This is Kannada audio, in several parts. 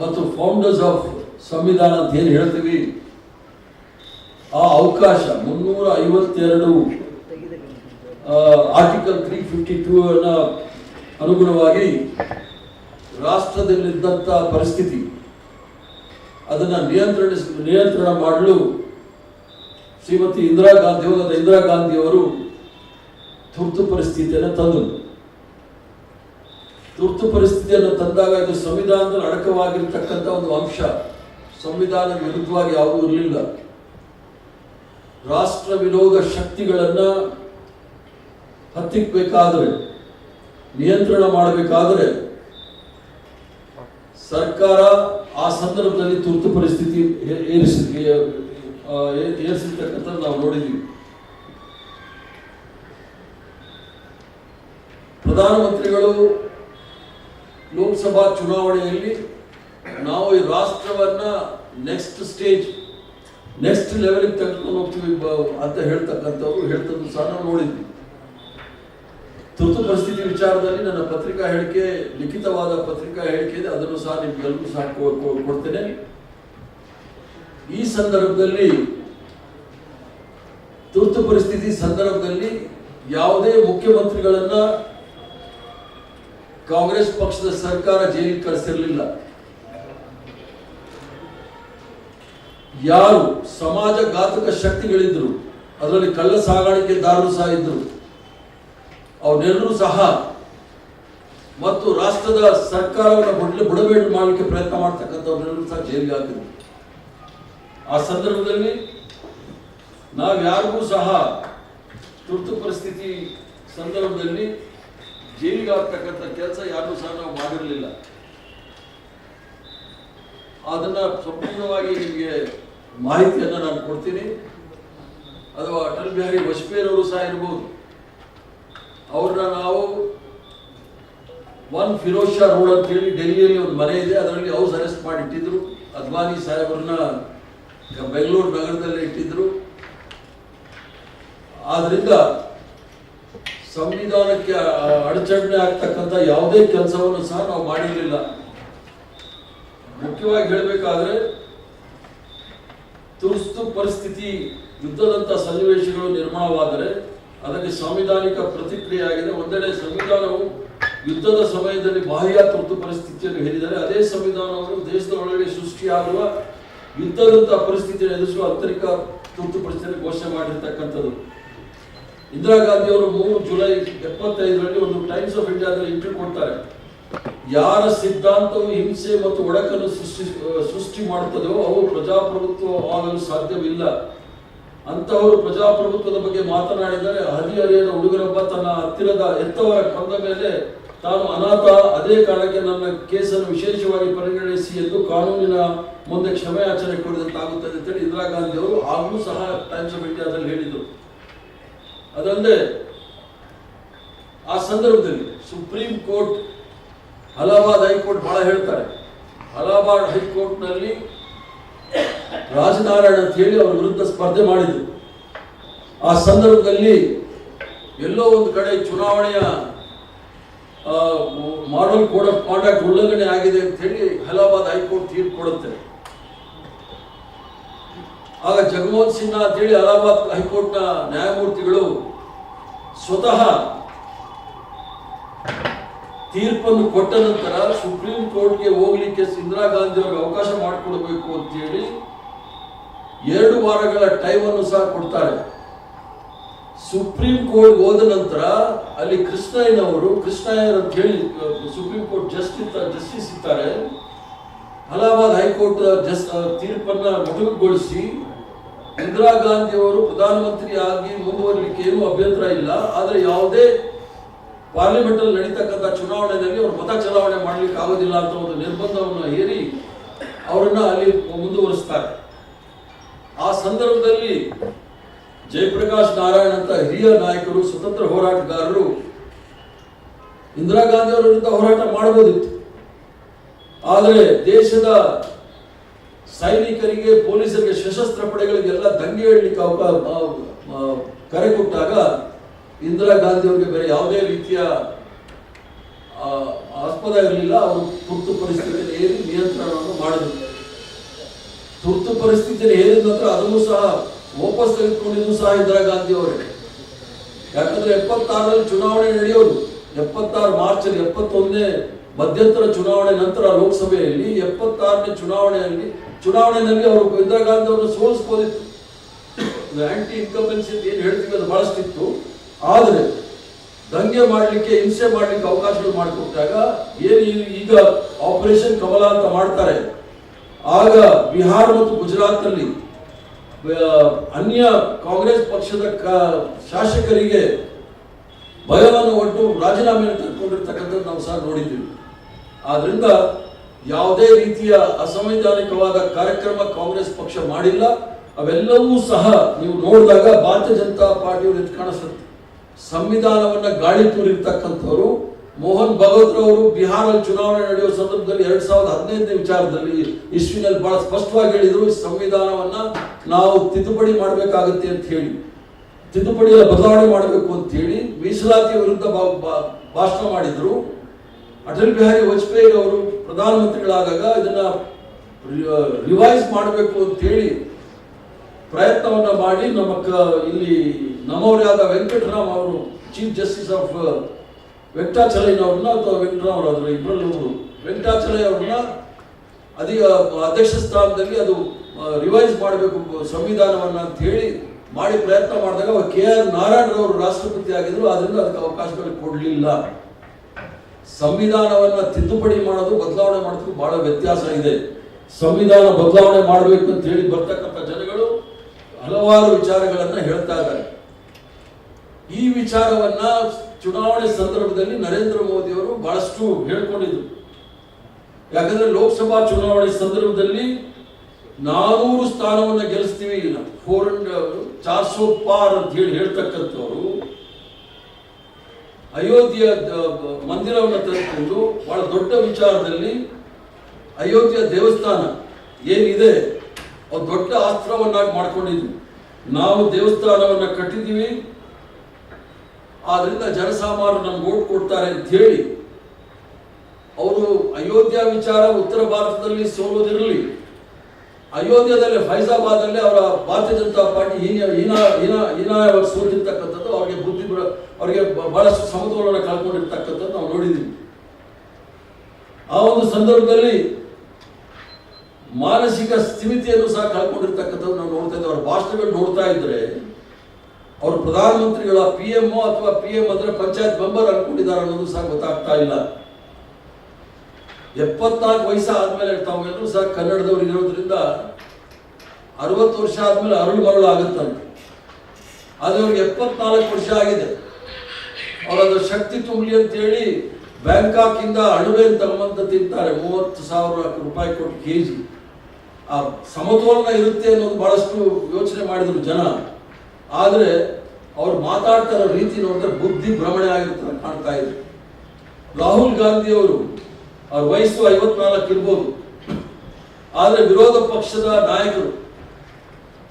ಮತ್ತು ಫೌಂಡರ್ಸ್ ಆಫ್ ಸಂವಿಧಾನ ಅಂತ ಏನು ಹೇಳ್ತೀವಿ? ಆ ಅವಕಾಶ ಮುನ್ನೂರ ಐವತ್ತೆರಡು ಆರ್ಟಿಕಲ್ ತ್ರೀ ಫಿಫ್ಟಿ ಟೂ ಅನ್ನ ಅನುಗುಣವಾಗಿ ರಾಷ್ಟ್ರದಲ್ಲಿದ್ದಂಥ ಪರಿಸ್ಥಿತಿ. ಅದನ್ನ ನಿಯಂತ್ರಣ ನಿಯಂತ್ರಣ ಮಾಡಲು ಶ್ರೀಮತಿ ಇಂದಿರಾ ಗಾಂಧಿ ಇಂದಿರಾ ಗಾಂಧಿಯವರು ತುರ್ತು ಪರಿಸ್ಥಿತಿಯನ್ನು ತಂದರು. ತುರ್ತು ಪರಿಸ್ಥಿತಿಯನ್ನು ತಂದಾಗ ಇದು ಸಂವಿಧಾನದ ಅಡಕವಾಗಿರ್ತಕ್ಕಂಥ ಒಂದು ಅಂಶ. ಸಂವಿಧಾನ ವಿರುದ್ಧವಾಗಿ ಯಾವುದೂ ಇರಲಿಲ್ಲ. ರಾಷ್ಟ್ರ ವಿರೋಧ ಶಕ್ತಿಗಳನ್ನ ಹತ್ತಿಕ್ಕಬೇಕಾದ್ರೆ ನಿಯಂತ್ರಣ ಮಾಡಬೇಕಾದ್ರೆ ಸರ್ಕಾರ ಆ ಸಂದರ್ಭದಲ್ಲಿ ತುರ್ತು ಪರಿಸ್ಥಿತಿ ಏರಿಸಿ ಆ, ಏ- ಏರಿಸಿರ್ತಕ್ಕಂಥದ್ದು ನಾವು ನೋಡಿದ್ವಿ. ಪ್ರಧಾನಮಂತ್ರಿಗಳು ಲೋಕಸಭಾ ಚುನಾವಣೆಯಲ್ಲಿ ನಾವು ಈ ರಾಷ್ಟ್ರವನ್ನ ನೆಕ್ಸ್ಟ್ ಸ್ಟೇಜ್ ನೆಕ್ಸ್ಟ್ ಲೆವೆಲಿಗೆ ತೆಗೆದುಕೊಂಡು ಹೋಗ್ತೀವಿ ಅಂತ ಹೇಳ್ತಕ್ಕಂಥವ್ರು ಹೇಳ್ತದ್ದು ಸಹ ನಾವು ನೋಡಿದ್ವಿ. ತುರ್ತು ಪರಿಸ್ಥಿತಿ ವಿಚಾರದಲ್ಲಿ ನನ್ನ ಪತ್ರಿಕಾ ಹೇಳಿಕೆ, ಲಿಖಿತವಾದ ಪತ್ರಿಕಾ ಹೇಳಿಕೆ ಇದೆ, ಅದನ್ನು ಸಹ ನಿಮ್ಗೆಲ್ಲರೂ ಸಹ ಕೊಡ್ತೇನೆ. ಈ ಸಂದರ್ಭದಲ್ಲಿ ತುರ್ತು ಪರಿಸ್ಥಿತಿ ಸಂದರ್ಭದಲ್ಲಿ ಯಾವುದೇ ಮುಖ್ಯಮಂತ್ರಿಗಳನ್ನ ಕಾಂಗ್ರೆಸ್ ಪಕ್ಷದ ಸರ್ಕಾರ ಜೈಲಿಗೆ ಕಳಿಸಿರಲಿಲ್ಲ ಯಾರು ಸಮಾಜ ಘಾತಕ ಶಕ್ತಿಗಳಿದ್ರು, ಅದರಲ್ಲಿ ಕಳ್ಳ ಸಾಗಾಣಿಕೆದಾರರು ಸಹ ಇದ್ರು. ಅವರೆಲ್ಲರೂ ಸಹ ಮತ್ತು ರಾಷ್ಟ್ರದ ಸರ್ಕಾರವನ್ನು ಬುಡ ಬುಡಬೇಡಿ ಮಾಡಲಿಕ್ಕೆ ಪ್ರಯತ್ನ ಮಾಡ್ತಕ್ಕಂಥವ್ರನ್ನೆಲ್ಲರೂ ಸಹ ಜೈಲಿಗೆ ಹಾಕಿದ್ರು. ಆ ಸಂದರ್ಭದಲ್ಲಿ ನಾವು ಯಾರಿಗೂ ಸಹ ತುರ್ತು ಪರಿಸ್ಥಿತಿ ಸಂದರ್ಭದಲ್ಲಿ ಜೈಲಿಗೆ ಆಗ್ತಕ್ಕಂಥ ಕೆಲಸ ಯಾರೂ ಸಹ ನಾವು ಮಾಡಿರಲಿಲ್ಲ. ಅದನ್ನ ಸಂಪೂರ್ಣವಾಗಿ ನಿಮಗೆ ಮಾಹಿತಿಯನ್ನು ನಾನು ಕೊಡ್ತೀನಿ. ಅಥವಾ ಅಟಲ್ ಬಿಹಾರಿ ವಾಜಪೇಯಿ ಅವರು ಸಹ ಇರ್ಬೋದು. ಅವ್ರನ್ನ ನಾವು ಒನ್ ಫಿರೋಜ್ ಶಾ ರೋಡ್ ಅಂತ ಹೇಳಿ ಡೆಲ್ಲಿಯಲ್ಲಿ ಒಂದು ಮನೆ ಇದೆ. ಅದರಲ್ಲಿ ಹೌಸ್ ಅರೆಸ್ಟ್ ಮಾಡಿ ಇಟ್ಟಿದ್ರು. ಅದ್ವಾನಿ ಸಾಹೇಬ್ರನ್ನ ಬೆಂಗಳೂರು ನಗರದಲ್ಲಿ ಇಟ್ಟಿದ್ರು. ಆದ್ರಿಂದ ಸಂವಿಧಾನಕ್ಕೆ ಅಡಚಣೆ ಆಗ್ತಕ್ಕಂಥ ಯಾವುದೇ ಕೆಲಸವನ್ನು ಸಹ ನಾವು ಮಾಡಿರಲಿಲ್ಲ. ಮುಖ್ಯವಾಗಿ ಹೇಳಬೇಕಾದ್ರೆ, ತುರ್ತು ಪರಿಸ್ಥಿತಿ ಯುದ್ಧದಂಥ ಸನ್ನಿವೇಶಗಳು ನಿರ್ಮಾಣವಾದರೆ ಅದಕ್ಕೆ ಸಾಂವಿಧಾನಿಕ ಪ್ರತಿಕ್ರಿಯೆ ಆಗಿದೆ ಒಂದೆಡೆ ಸಂವಿಧಾನವು ಯುದ್ಧದ ಸಮಯದಲ್ಲಿ ಬಾಹ್ಯ ತುರ್ತು ಪರಿಸ್ಥಿತಿಯನ್ನು ಹೇರಿದರೆ ಅದೇ ಸಂವಿಧಾನವನ್ನು ದೇಶದ ಒಳಗಡೆ ಸೃಷ್ಟಿಯಾಗುವ ಯುದ್ಧದಂತ ಪರಿಸ್ಥಿತಿಯನ್ನು ಎದುರಿಸುವ ಆಂತರಿಕ ತುರ್ತು ಪರಿಸ್ಥಿತಿಯನ್ನು ಘೋಷಣೆ ಮಾಡಿರ್ತಕ್ಕಂಥದ್ದು. ಇಂದಿರಾ ಗಾಂಧಿ ಅವರು ಮೂರು ಜುಲೈ ಎಪ್ಪತ್ತೈದರಲ್ಲಿ ಒಂದು ಟೈಮ್ಸ್ ಆಫ್ ಇಂಡಿಯಾದಲ್ಲಿ ಇಂಟರ್ವ್ಯೂ ಕೊಡ್ತಾರೆ. ಯಾರ ಸಿದ್ಧಾಂತವು ಹಿಂಸೆ ಮತ್ತು ಒಡಕನ್ನು ಸೃಷ್ಟಿ ಸೃಷ್ಟಿ ಮಾಡುತ್ತದೆಯೋ ಅವು ಪ್ರಜಾಪ್ರಭುತ್ವ ಆಗಲು ಸಾಧ್ಯವಿಲ್ಲ. ಅಂತವರು ಪ್ರಜಾಪ್ರಭುತ್ವದ ಬಗ್ಗೆ ಮಾತನಾಡಿದರೆ ಹದಿಹರೆಯದ ಹುಡುಗರೊಬ್ಬ ತನ್ನ ಹತ್ತಿರದ ಎತ್ತವರ ಕಂದ ಮೇಲೆ ತಾನು ಅನಾಥ. ಅದೇ ಕಾರಣಕ್ಕೆ ನನ್ನ ಕೇಸನ್ನು ವಿಶೇಷವಾಗಿ ಪರಿಗಣಿಸಿ ಎಂದು ಕಾನೂನಿನ ಮುಂದೆ ಕ್ಷಮೆಯಾಚನೆ ಕೊಡಿದಂತಾಗುತ್ತದೆ ಅಂತೇಳಿ ಇಂದಿರಾ ಗಾಂಧಿ ಅವರು ಆಗಲೂ ಸಹ ಟೈಮ್ಸ್ ಆಫ್ ಇಂಡಿಯಾದಲ್ಲಿ ಹೇಳಿದರು. ಅದಲ್ಲದೆ ಆ ಸಂದರ್ಭದಲ್ಲಿ ಸುಪ್ರೀಂ ಕೋರ್ಟ್, ಅಲಹಾಬಾದ್ ಹೈಕೋರ್ಟ್ ಬಹಳ ಹೇಳ್ತಾರೆ. ಅಲಹಾಬಾದ್ ಹೈಕೋರ್ಟ್ನಲ್ಲಿ ರಾಜನಾರಾಯಣ ಅಂತ ಹೇಳಿ ಅವರ ವಿರುದ್ಧ ಸ್ಪರ್ಧೆ ಮಾಡಿದ್ರು. ಆ ಸಂದರ್ಭದಲ್ಲಿ ಎಲ್ಲೋ ಒಂದು ಕಡೆ ಚುನಾವಣೆಯ ಮಾಡಲ್ ಕೋಡ್ ಆಫ್ ಕಾಂಡಕ್ಟ್ ಉಲ್ಲಂಘನೆ ಆಗಿದೆ ಅಂತ ಹೇಳಿ ಅಲಹಾಬಾದ್ ಹೈಕೋರ್ಟ್ ತೀರ್ಪು ಕೊಡುತ್ತೆ. ಆಗ ಜಗಮೋಹನ್ ಸಿನ್ಹಾ ಅಂತ ಹೇಳಿ ಅಲಹಾಬಾದ್ ಹೈಕೋರ್ಟ್ನ ನ್ಯಾಯಮೂರ್ತಿಗಳು ಸ್ವತಃ ತೀರ್ಪನ್ನು ಕೊಟ್ಟ ನಂತರ ಸುಪ್ರೀಂ ಕೋರ್ಟ್ಗೆ ಹೋಗ್ಲಿಕ್ಕೆ ಇಂದಿರಾ ಗಾಂಧಿ ಅವರಿಗೆ ಅವಕಾಶ ಮಾಡಿಕೊಡಬೇಕು ಅಂತ ಹೇಳಿ ಎರಡು ವಾರಗಳ ಟೈಮ್ ಅನ್ನು ಸಹ ಕೊಡ್ತಾರೆ. ಸುಪ್ರೀಂ ಕೋರ್ಟ್ ಹೋದ ನಂತರ ಅಲ್ಲಿ ಕೃಷ್ಣಯ್ಯನವರು ಕೃಷ್ಣಯ್ಯರ್ ಅಂತ ಹೇಳಿ ಸುಪ್ರೀಂ ಕೋರ್ಟ್ ಜಸ್ಟಿಸ್ ಜಸ್ಟಿಸ್ ಇರ್ತಾರೆ. ಅಲಹಾಬಾದ್ ಹೈಕೋರ್ಟ್ ಜಸ್ ತೀರ್ಪನ್ನ ಮೊಟಕುಗೊಳಿಸಿ ಇಂದಿರಾ ಗಾಂಧಿ ಅವರು ಪ್ರಧಾನಮಂತ್ರಿ ಆಗಿ ಮುಂದುವರಿಲಿಕ್ಕೆ ಏನೂ ಅಭ್ಯಂತರ ಇಲ್ಲ. ಆದರೆ ಯಾವುದೇ ಪಾರ್ಲಿಮೆಂಟ್ ಅಲ್ಲಿ ನಡೀತಕ್ಕಂಥ ಚುನಾವಣೆಯಲ್ಲಿ ಅವರು ಮತ ಚಲಾವಣೆ ಮಾಡ್ಲಿಕ್ಕೆ ಆಗೋದಿಲ್ಲ ಅಂತ ಒಂದು ನಿರ್ಬಂಧವನ್ನು ಹೇರಿ ಅವರನ್ನ ಅಲ್ಲಿ ಮುಂದುವರಿಸ್ತಾರೆ. ಆ ಸಂದರ್ಭದಲ್ಲಿ ಜಯಪ್ರಕಾಶ್ ನಾರಾಯಣ್ ಅಂತ ಹಿರಿಯ ನಾಯಕರು, ಸ್ವತಂತ್ರ ಹೋರಾಟಗಾರರು ಇಂದಿರಾ ಗಾಂಧಿ ಅವರ ವಿರುದ್ಧ ಹೋರಾಟ ಮಾಡಬಹುದಿತ್ತು. ಆದರೆ ದೇಶದ ಸೈನಿಕರಿಗೆ, ಪೊಲೀಸರಿಗೆ ಸಶಸ್ತ್ರ ಪಡೆಗಳಿಗೆಲ್ಲ ದಂಗೆ ಹೇಳಲಿಕ್ಕೆ ಅವಕಾಶ ಕರೆ ಕೊಟ್ಟಾಗ ಇಂದಿರಾ ಗಾಂಧಿ ಅವರಿಗೆ ಬೇರೆ ಯಾವುದೇ ರೀತಿಯ ಆಸ್ಪದ ಇರಲಿಲ್ಲ. ಅವರು ತುರ್ತು ಪರಿಸ್ಥಿತಿಯಲ್ಲಿ ಹೇರಿ ನಿಯಂತ್ರಣವನ್ನು ಮಾಡಿದರು. ತುರ್ತು ಪರಿಸ್ಥಿತಿಯಲ್ಲಿ ಹೇರಿದ ನಂತರ ಅದನ್ನು ಸಹ ವಾಪಸ್ ತೆಗೆದುಕೊಂಡಿದ್ದು ಸಹ ಇಂದಿರಾ ಗಾಂಧಿ ಅವರೇ ಯಾಕಂದ್ರೆ ಎಪ್ಪತ್ತಾರರಲ್ಲಿ ಚುನಾವಣೆ ನಡೆಯೋದು. ಎಪ್ಪತ್ತಾರು ಮಾರ್ಚ್ ಅಲ್ಲಿ ಎಪ್ಪತ್ತೊಂದನೇ ಮಧ್ಯಂತರ ಚುನಾವಣೆ ನಂತರ ಲೋಕಸಭೆಯಲ್ಲಿ ಎಪ್ಪತ್ತಾರನೇ ಚುನಾವಣೆಯಲ್ಲಿ ಚುನಾವಣೆಯಲ್ಲಿ ಅವರು ಇಂದಿರಾ ಗಾಂಧಿ ಅವರು ಸೋಲಿಸ್ಬೋದಿತ್ತು ಆಂಟಿ ಇನ್ಕಂಬೆನ್ಸಿ ಅಂತ ಏನು ಹೇಳ್ತೀವಿ ಅದು ಬಳಸ್ತಿತ್ತು ಆದರೆ ದಂಗೆ ಮಾಡಲಿಕ್ಕೆ, ಹಿಂಸೆ ಮಾಡಲಿಕ್ಕೆ ಅವಕಾಶಗಳು ಮಾಡಿಕೊಟ್ಟಾಗ ಏನು ಈಗ ಆಪರೇಷನ್ ಕಮಲ ಅಂತ ಮಾಡ್ತಾರೆ. ಆಗ ಬಿಹಾರ ಮತ್ತು ಗುಜರಾತ್ನಲ್ಲಿ ಅನ್ಯ ಕಾಂಗ್ರೆಸ್ ಪಕ್ಷದ ಶಾಸಕರಿಗೆ ಭಯವನ್ನು ಒಟ್ಟು ರಾಜೀನಾಮೆಯನ್ನು ತೆಗೆದುಕೊಂಡಿರ್ತಕ್ಕಂಥದ್ದು ನಾವು ಸಹ ನೋಡಿದ್ದೀವಿ. ಆದ್ರಿಂದ ಯಾವುದೇ ರೀತಿಯ ಅಸಂವಿಧಾನಿಕವಾದ ಕಾರ್ಯಕ್ರಮ ಕಾಂಗ್ರೆಸ್ ಪಕ್ಷ ಮಾಡಿಲ್ಲ. ಅವೆಲ್ಲವೂ ಸಹ ನೀವು ನೋಡಿದಾಗ ಭಾರತೀಯ ಜನತಾ ಪಾರ್ಟಿಯವರು ಎದ್ದು ಕಾಣಿಸುತ್ತೆ. ಸಂವಿಧಾನವನ್ನ ಗಾಳಿ ತೂರಿರ್ತಕ್ಕಂಥವ್ರು, ಮೋಹನ್ ಭಗವತ್ ಅವರು ಬಿಹಾರಲ್ಲಿ ಚುನಾವಣೆ ನಡೆಯುವ ಸಂದರ್ಭದಲ್ಲಿ ಎರಡ್ ಸಾವಿರದ ಹದಿನೈದನೇ ವಿಚಾರದಲ್ಲಿ ಇಸ್ವಿನಲ್ಲಿ ಬಹಳ ಸ್ಪಷ್ಟವಾಗಿ ಹೇಳಿದ್ರು ಸಂವಿಧಾನವನ್ನ ನಾವು ತಿದ್ದುಪಡಿ ಮಾಡಬೇಕಾಗುತ್ತೆ ಅಂತ ಹೇಳಿ. ತಿದ್ದುಪಡಿಯ ಬದಲಾವಣೆ ಮಾಡಬೇಕು ಅಂತ ಹೇಳಿ ಮೀಸಲಾತಿ ವಿರುದ್ಧ ಭಾಷಣ ಮಾಡಿದ್ರು. ಅಟಲ್ ಬಿಹಾರಿ ವಾಜಪೇಯಿ ಅವರು ಪ್ರಧಾನಮಂತ್ರಿಗಳಾದಾಗ ಇದನ್ನ ರಿವೈಸ್ ಮಾಡಬೇಕು ಅಂತ ಹೇಳಿ ಪ್ರಯತ್ನವನ್ನ ಮಾಡಿ ನಮ್ಮ ಇಲ್ಲಿ ನಮ್ಮವರಾದ ವೆಂಕಟರಾಮ್ ಅವರು ಚೀಫ್ ಜಸ್ಟಿಸ್ ಆಫ್ ವೆಂಕಟಾಚಲಯ್ಯನವ್ರನ್ನ ಅಥವಾ ವೆಂಕಟರಾಮ್ ಅವರ ಇಬ್ಬರಲ್ಲಿ ಒಬ್ಬರು ವೆಂಕಟಾಚಲಯ್ಯ ಅವ್ರನ್ನ ಅದೀಗ ಅಧ್ಯಕ್ಷ ಸ್ಥಾನದಲ್ಲಿ ಅದು ರಿವೈಸ್ ಮಾಡಬೇಕು ಸಂವಿಧಾನವನ್ನ ಅಂತ ಹೇಳಿ ಮಾಡಿ ಪ್ರಯತ್ನ ಮಾಡಿದಾಗ ಕೆ ಆರ್ ನಾರಾಯಣರವರು ರಾಷ್ಟ್ರಪತಿ ಆಗಿದ್ರು, ಆದ್ರಿಂದ ಅದಕ್ಕೆ ಅವಕಾಶಗಳು ಕೊಡಲಿಲ್ಲ. ಸಂವಿಧಾನವನ್ನ ತಿದ್ದುಪಡಿ ಮಾಡೋದು, ಬದಲಾವಣೆ ಮಾಡೋದಕ್ಕೂ ಬಹಳ ವ್ಯತ್ಯಾಸ ಇದೆ. ಸಂವಿಧಾನ ಬದಲಾವಣೆ ಮಾಡಬೇಕು ಅಂತ ಹೇಳಿ ಬರ್ತಕ್ಕಂಥ ಜನಗಳು ಹಲವಾರು ವಿಚಾರಗಳನ್ನು ಹೇಳ್ತಾ ಇದ್ದಾರೆ. ಈ ವಿಚಾರವನ್ನ ಚುನಾವಣೆ ಸಂದರ್ಭದಲ್ಲಿ ನರೇಂದ್ರ ಮೋದಿ ಅವರು ಬಹಳಷ್ಟು ಹೇಳ್ಕೊಂಡಿದ್ರು. ಯಾಕಂದ್ರೆ ಲೋಕಸಭಾ ಚುನಾವಣೆ ಸಂದರ್ಭದಲ್ಲಿ ನಾನೂರು ಸ್ಥಾನವನ್ನ ಗೆಲ್ಲಿಸ್ತೀವಿ ಫೋರ್ ಹಂಡ್ರೆಡ್ ಚಾರ್ಸೋ ಪಾರ್ ಅಂತ ಹೇಳಿ ಹೇಳ್ತಕ್ಕಂಥವ್ರು ಅಯೋಧ್ಯೆಯ ಮಂದಿರವನ್ನು ತೆರೆದುಕೊಂಡು ಬಹಳ ದೊಡ್ಡ ವಿಚಾರದಲ್ಲಿ ಅಯೋಧ್ಯೆಯ ದೇವಸ್ಥಾನ ಏನಿದೆ ಅದು ದೊಡ್ಡ ಅಸ್ತ್ರವನ್ನಾಗಿ ಮಾಡ್ಕೊಂಡಿದ್ವಿ. ನಾವು ದೇವಸ್ಥಾನವನ್ನ ಕಟ್ಟಿದ್ದೀವಿ. ಆದ್ರಿಂದ ಜನಸಾಮಾನ್ಯರು ನಮ್ಗೆ ಓಟ್ ಕೊಡ್ತಾರೆ ಅಂತ ಹೇಳಿ, ಅವರು ಅಯೋಧ್ಯ ವಿಚಾರ ಉತ್ತರ ಭಾರತದಲ್ಲಿ ಸೋಲೋದಿರಲಿ ಅಯೋಧ್ಯದಲ್ಲಿ ಫೈಜಾಬಾದಲ್ಲಿ ಅವರ ಭಾರತೀಯ ಜನತಾ ಪಾರ್ಟಿ ಹೀನ ಹೀನ ಹೀನ, ಹೀನಾಯವಾಗಿ ಬುದ್ಧಿ ಬರ- ಅವರಿಗೆ ಬಹಳಷ್ಟು ಸಮತೋಲನ ಕಳ್ಕೊಂಡಿರ್ತಕ್ಕಂಥದ್ದು ನಾವು ನೋಡಿದ್ದೀವಿ ಆ ಒಂದು ಸಂದರ್ಭದಲ್ಲಿ ಮಾನಸಿಕ ಸ್ಥಿಮಿತಿಯನ್ನು ಸಹ ಕಳ್ಕೊಂಡಿರ್ತಕ್ಕಂಥದ್ದು ನಾವು ನೋಡ್ತಾ ಇದ್ದೇವೆ. ಅವರ ಭಾಷಣಗಳು ನೋಡ್ತಾ ಇದ್ರೆ ಅವರು ಪ್ರಧಾನಮಂತ್ರಿಗಳ ಪಿ ಎಂ ಅಥವಾ ಪಿ ಎಂ ಅಂದ್ರೆ ಪಂಚಾಯತ್ ಮೆಂಬರ್ ಅನ್ಕೊಂಡಿದ್ದಾರೆ ಅನ್ನೋದು ಸಹ ಗೊತ್ತಾಗ್ತಾ ಇಲ್ಲ. ಎಪ್ಪತ್ನಾಲ್ಕು ವಯಸ್ಸು ಆದ್ಮೇಲೆ ತಾವೆಲ್ಲರೂ ಸಹ ಕನ್ನಡದವರು ಇರೋದ್ರಿಂದ ಅರವತ್ತು ವರ್ಷ ಆದ್ಮೇಲೆ ಅರಳು ಮರಳು ಆಗುತ್ತಂತೆ. ಅವ್ರಿಗೆ ಎಪ್ಪತ್ನಾಲ್ಕು ವರ್ಷ ಆಗಿದೆ. ಅವರದು ಶಕ್ತಿ ತುಂಬಲಿ ಅಂತ ಹೇಳಿ ಬ್ಯಾಂಕಾಕ್ ಇಂದ ಅಣುವೆನ್ ತಗೊಂಬಂತ ತಿಂತಾರೆ. ಮೂವತ್ತು ಸಾವಿರ ರೂಪಾಯಿ ಕೊಟ್ಟು ಕೆಜಿ. ಆ ಸಮತೋಲನ ಇರುತ್ತೆ ಅನ್ನೋದು ಬಹಳಷ್ಟು ಯೋಚನೆ ಮಾಡಿದ್ರು ಜನ. ಆದರೆ ಅವ್ರು ಮಾತಾಡ್ತಾ ಇರೋ ರೀತಿ ನೋಡಿದ್ರೆ ಬುದ್ಧಿ ಭ್ರಮಣೆ ಆಗಿರ್ತಾರೆ ಕಾಣ್ತಾ ಇದ್ರು ರಾಹುಲ್ ಗಾಂಧಿ ಅವರು, ಅವ್ರ ವಯಸ್ಸು ಐವತ್ನಾಲ್ಕು ಇರ್ಬೋದು. ಆದರೆ ವಿರೋಧ ಪಕ್ಷದ ನಾಯಕರು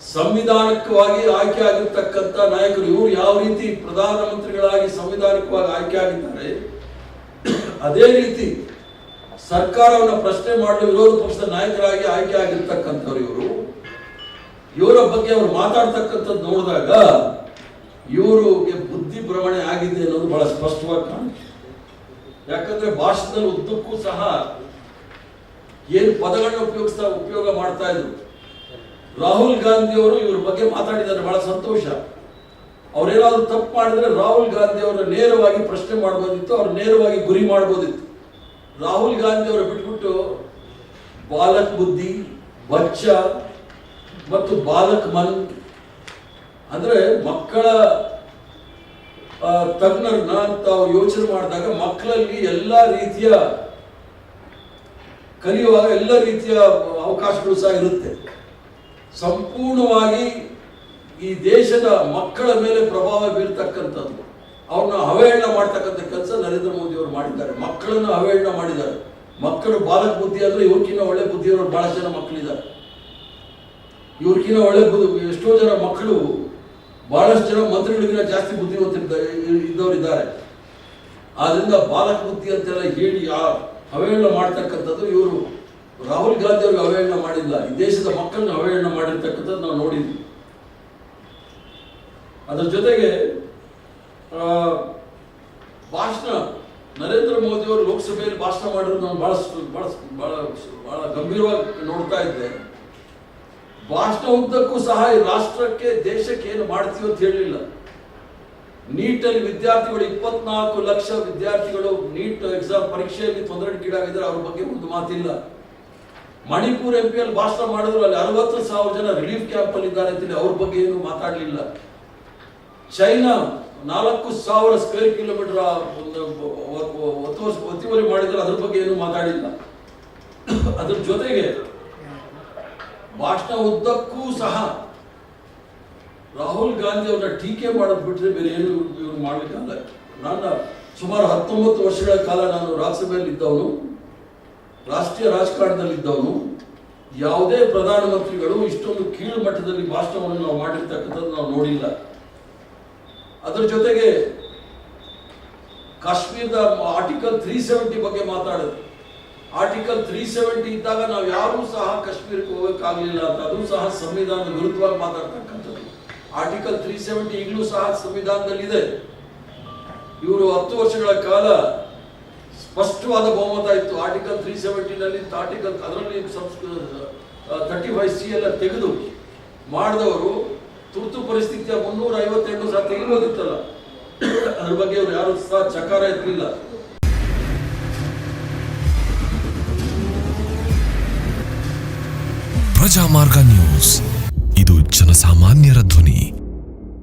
ಸಂವಿಧಾನಿಕವಾಗಿ ಆಯ್ಕೆ ಆಗಿರ್ತಕ್ಕಂಥ ನಾಯಕರು ಇವರು ಯಾವ ರೀತಿ ಪ್ರಧಾನಮಂತ್ರಿಗಳಾಗಿ ಸಂವಿಧಾನಿಕವಾಗಿ ಆಯ್ಕೆ ಆಗಿದ್ದಾರೆ ಅದೇ ರೀತಿ ಸರ್ಕಾರವನ್ನು ಪ್ರಶ್ನೆ ಮಾಡಲು ವಿರೋಧ ಪಕ್ಷದ ನಾಯಕರಾಗಿ ಆಯ್ಕೆ ಆಗಿರ್ತಕ್ಕಂಥವ್ರು ಇವರು. ಇವರ ಬಗ್ಗೆ ಅವರು ಮಾತಾಡ್ತಕ್ಕಂಥದ್ದು ನೋಡಿದಾಗ ಇವರಿಗೆ ಬುದ್ಧಿ ಭ್ರಮಣೆ ಆಗಿದೆ ಅನ್ನೋದು ಬಹಳ ಸ್ಪಷ್ಟವಾಗಿ ಕಾಣುತ್ತೆ. ಯಾಕಂದ್ರೆ ಭಾಷಣದಲ್ಲಿ ಉದ್ದಕ್ಕೂ ಸಹ ಏನು ಪದಗಳನ್ನ ಉಪಯೋಗಿಸ್ತಾ ಉಪಯೋಗ ಮಾಡ್ತಾ ಇದ್ರು. ರಾಹುಲ್ ಗಾಂಧಿ ಅವರು ಇವ್ರ ಬಗ್ಗೆ ಮಾತಾಡಿದ್ದಾರೆ, ಬಹಳ ಸಂತೋಷ. ಅವರೇನಾದ್ರೂ ತಪ್ಪು ಮಾಡಿದ್ರೆ ರಾಹುಲ್ ಗಾಂಧಿ ಅವರ ನೇರವಾಗಿ ಪ್ರಶ್ನೆ ಮಾಡ್ಬೋದಿತ್ತು, ಅವ್ರು ನೇರವಾಗಿ ಗುರಿ ಮಾಡ್ಬೋದಿತ್ತು. ರಾಹುಲ್ ಗಾಂಧಿ ಅವರು ಬಿಟ್ಬಿಟ್ಟು ಬಾಲಕ್ ಬುದ್ಧಿ, ಬಚ್ಚ ಮತ್ತು ಬಾಲಕ್ ಮನ್ ಅಂದ್ರೆ ಮಕ್ಕಳ ತಜ್ಞರನ್ನ ತಾವು ಯೋಚನೆ ಮಾಡಿದಾಗ ಮಕ್ಕಳಲ್ಲಿ ಎಲ್ಲ ರೀತಿಯ ಕಲಿಯುವಾಗ ಎಲ್ಲ ರೀತಿಯ ಅವಕಾಶಗಳು ಸಹ ಇರುತ್ತೆ. ಸಂಪೂರ್ಣವಾಗಿ ಈ ದೇಶದ ಮಕ್ಕಳ ಮೇಲೆ ಪ್ರಭಾವ ಬೀರ್ತಕ್ಕಂಥದ್ದು. ಅವ್ರನ್ನ ಅವಹೇಳನ ಮಾಡ್ತಕ್ಕಂಥ ಕೆಲಸ ನರೇಂದ್ರ ಮೋದಿ ಅವರು ಮಾಡಿದ್ದಾರೆ. ಮಕ್ಕಳನ್ನು ಅವಹೇಳನ ಮಾಡಿದ್ದಾರೆ. ಮಕ್ಕಳು ಬಾಲಕ ಬುದ್ಧಿ ಅಂದ್ರೆ ಇವ್ರಕ್ಕಿಂತ ಒಳ್ಳೆ ಬುದ್ಧಿ ಬಹಳ ಜನ ಮಕ್ಕಳಿದ್ದಾರೆ. ಇವ್ರಕ್ಕಿಂತ ಒಳ್ಳೆ ಬುದ್ಧಿ, ಎಷ್ಟೋ ಜನ ಮಕ್ಕಳು ಬಹಳಷ್ಟು ಜನ ಮಂತ್ರಿಗಳಿಗಿಂತ ಜಾಸ್ತಿ ಬುದ್ಧಿವಂತರಿದ್ದಾರೆ ಇದ್ದವರಿದ್ದಾರೆ. ಆದ್ರಿಂದ ಬಾಲಕ ಬುದ್ಧಿ ಅಂತೆಲ್ಲ ಹೇಳಿ ಅವಹೇಳನ ಮಾಡ್ತಕ್ಕಂಥದ್ದು ಇವರು. ರಾಹುಲ್ ಗಾಂಧಿ ಅವ್ರಿಗೆ ಅವಹೇಳನ ಮಾಡಿಲ್ಲ. ಈ ದೇಶದ ಮಕ್ಕಳನ್ನ ಅವಹೇಳನ ಮಾಡಿರ್ತಕ್ಕಂಥದ್ದು ನಾವು ನೋಡಿದ್ವಿ. ಅದರ ಜೊತೆಗೆ ಭಾಷಣ, ನರೇಂದ್ರ ಮೋದಿ ಅವರು ಲೋಕಸಭೆಯಲ್ಲಿ ಭಾಷಣ ಮಾಡಿರೋದು ನಾನು ಬಹಳ ಬಹಳ ಬಹಳ ಬಹಳ ಗಂಭೀರವಾಗಿ ನೋಡ್ತಾ ಇದ್ದೆ. ಭಾಷಣ ಉದ್ದಕ್ಕೂ ಸಹ ಈ ರಾಷ್ಟ್ರಕ್ಕೆ, ದೇಶಕ್ಕೆ ಏನು ಮಾಡ್ತೀವಿ ಅಂತ ಹೇಳಲಿಲ್ಲ. ನೀಟಲ್ಲಿ ವಿದ್ಯಾರ್ಥಿಗಳು ಇಪ್ಪತ್ನಾಲ್ಕು ಲಕ್ಷ ವಿದ್ಯಾರ್ಥಿಗಳು ನೀಟ್ ಎಕ್ಸಾಮ್ ಪರೀಕ್ಷೆಯಲ್ಲಿ ತೊಂದರೆ ತೊಂದರೆಗೀಡಾಗಿದ್ದಾರೆ. ಅವ್ರ ಬಗ್ಗೆ ಒಂದು ಮಾತಿಲ್ಲ. ಮಣಿಪುರ್ ಎಂ ಪಿ ಅಲ್ಲಿ ಭಾಷಣ ಮಾಡಿದ್ರು, ಅಲ್ಲಿ ಅರವತ್ತು ಸಾವಿರ ಜನ ರಿಲೀಫ್ ಕ್ಯಾಂಪ್ ಅಲ್ಲಿ ಇದ್ದಾರೆ ಅಂತೇಳಿ ಅವ್ರ ಬಗ್ಗೆ ಏನು ಮಾತಾಡಲಿಲ್ಲ. ಚೈನಾ ನಾಲ್ಕು ಸಾವಿರ ಸ್ಕ್ವೇರ್ ಕಿಲೋಮೀಟರ್ ಒತ್ತುವರಿ ಮಾಡಿದ್ರೆ ಅದ್ರ ಬಗ್ಗೆ ಏನು ಮಾತಾಡಿಲ್ಲ. ಅದ್ರ ಜೊತೆಗೆ ಭಾಷಣ ಉದ್ದಕ್ಕೂ ಸಹ ರಾಹುಲ್ ಗಾಂಧಿ ಅವರ ಟೀಕೆ ಮಾಡೋದು ಬಿಟ್ಟರೆ ಬೇರೆ ಏನು ಇವ್ರು ಮಾಡಲಿಕ್ಕಲ್ಲ ನನ್ನ ಸುಮಾರು ಹತ್ತೊಂಬತ್ತು ವರ್ಷಗಳ ಕಾಲ ನಾನು ರಾಜ್ಯಸಭೆಯಲ್ಲಿ ಇದ್ದವನು. ರಾಷ್ಟ್ರೀಯ ರಾಜಕಾರಣದಲ್ಲಿ ಇದ್ದವನು, ಯಾವುದೇ ಪ್ರಧಾನಮಂತ್ರಿಗಳು ಇಷ್ಟೊಂದು ಕೀಳು ಮಟ್ಟದಲ್ಲಿ ಭಾಷಣವನ್ನು ನಾವು ಮಾಡಿರ್ತಕ್ಕಂಥದ್ದು ನಾವು ನೋಡಿಲ್ಲ. ಅದರ ಜೊತೆಗೆ ಕಾಶ್ಮೀರದ ಆರ್ಟಿಕಲ್ ತ್ರೀ ಸೆವೆಂಟಿ ಬಗ್ಗೆ ಮಾತಾಡೋದು. ಆರ್ಟಿಕಲ್ ತ್ರೀ ಸೆವೆಂಟಿ ಇದ್ದಾಗ ನಾವು ಯಾರೂ ಸಹ ಕಾಶ್ಮೀರಕ್ಕೆ ಹೋಗಕ್ಕಾಗಲಿಲ್ಲ ಅಂತ, ಅದು ಸಹ ಸಂವಿಧಾನದ ವಿರುದ್ಧವಾಗಿ ಮಾತಾಡ್ತಕ್ಕಂಥದ್ದು. ಆರ್ಟಿಕಲ್ ತ್ರೀ ಸೆವೆಂಟಿ ಈಗಲೂ ಸಹ ಸಂವಿಧಾನದಲ್ಲಿದೆ. ಇವರು ಹತ್ತು ವರ್ಷಗಳ ಕಾಲ ಸ್ಪಷ್ಟವಾದ ಬಹುಮತ ಇತ್ತು. ಆರ್ಟಿಕಲ್ ತ್ರೀ ಸೆವೆಂಟಿನಲ್ಲಿ ಆರ್ಟಿಕಲ್ ಅದರಲ್ಲಿ ತರ್ಟಿ ಫೈವ್ ಸಿ ಎಲ್ಲ ತೆಗೆದು ಮಾಡಿದವರು ತುರ್ತು ಪರಿಸ್ಥಿತಿಯ ಮುನ್ನೂರ ಐವತ್ತೆಂಟು ಸಹ ತೆಗಿಬೋದಿತ್ತಲ್ಲ ಅದ್ರ ಬಗ್ಗೆ ಅವರು ಯಾರು ಸಹ ಚಕಾರ ಎತ್ತಲಿಲ್ಲ. ಪ್ರಜಾಮಾರ್ಗ ನ್ಯೂಸ್. ಇದು ಜನಸಾಮಾನ್ಯರ ಧ್ವನಿ.